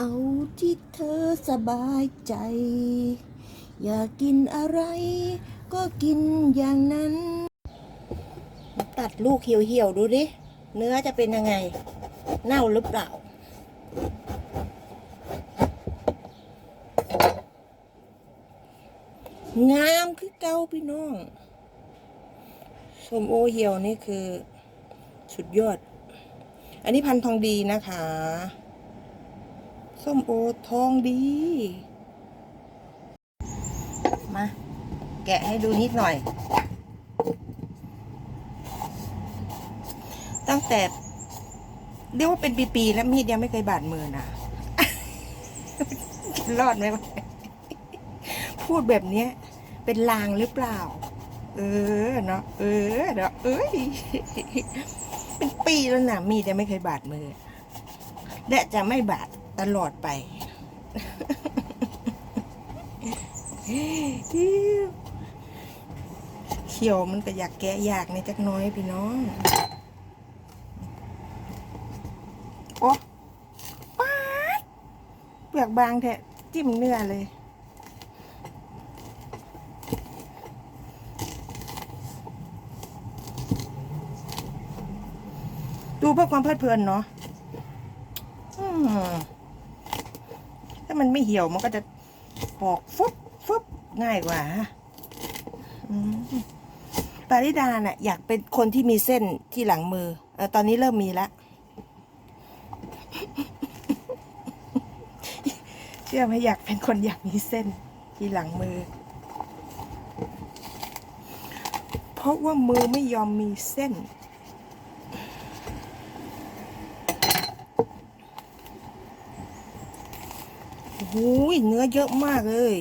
เอาที่เธอสบายใจ อยากกินอะไร ก็กินอย่างนั้น ตัดลูกเหี่ยวๆดูดิ เนื้อจะเป็นยังไง เน่าหรือเปล่า งามคือเก่าพี่น้องส้มโอเหี่ยวนี่คือสุดยอด อันนี้พันธุ์ทองดีนะคะ ส้มโอทองดี มา แกะให้ดูนิดหน่อย ตั้งแต่ เรียกว่าเป็นปีๆแล้วมีดยังไม่เคยบาดมือนะรอดไหมพูดแบบเนี้ยเป็นลางหรือเปล่า เออเนาะเออเนาะเอ้ยเป็นปีแล้วนะมีดยังไม่เคยบาดมือและจะไม่บาด ตลอดไปเขียวมันก็อยากแกะยากในจักน้อยพี่น้อง โอ้ป๊าดเปลือกบางแท้จิ้มเนื้อเลย ดูเพื่อความเพลิดเพลินเนาะอืม ถ้ามันไม่เหี่ยวมันก็จะปอกฟึบฟึบง่ายกว่าปาริดาน่ะอยากเป็นคนที่มีเส้นที่หลังมือเออตอนนี้เริ่มมีแล้วเชื่อไหมอยากเป็นคนอยากมีเส้นที่หลังมือ เพราะว่ามือไม่ยอมมีเส้น โอ้โหเนื้อเยอะมากเลย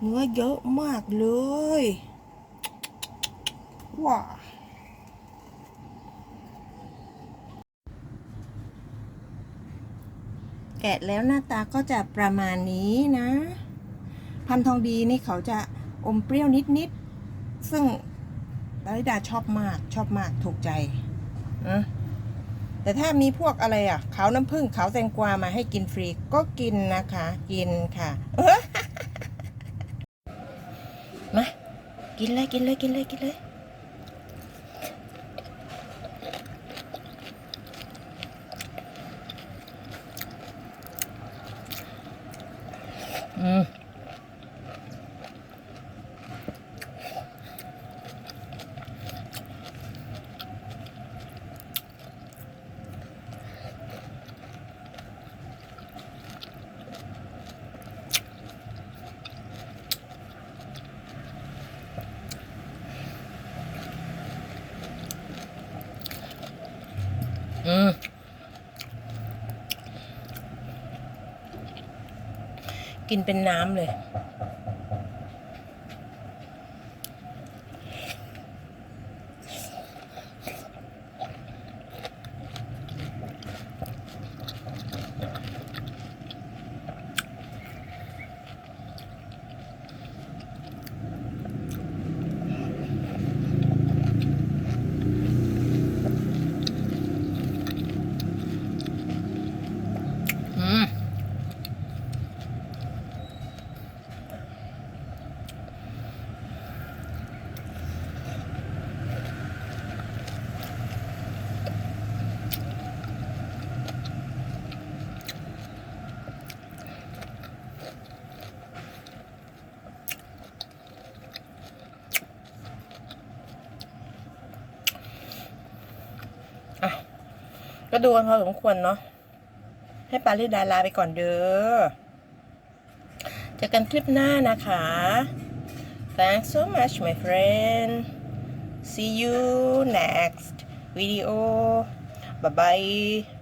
เนื้อเยอะมากเลยว้าแกะแล้วหน้าตาก็จะประมาณนี้นะ พันทองดีนี่เขาจะอมเปรี้ยวนิดๆซึ่งลลิดาชอบมากชอบมากถูกใจนะ แต่ถ้ามีพวกอะไรอะขาวน้ำผึ้งขาวแตงกวามาให้กินฟรีก็กินนะคะ กินค่ะมากินเลยกินเลยกินเลยกินเลยอืมอืม กินเป็นน้ำเลย ก็ดูกันพอสมควรเนาะให้ปาริดาลาไปก่อนเด้อเจอกันคลิปหน้านะคะ Thanks so much my friend See you next video Bye bye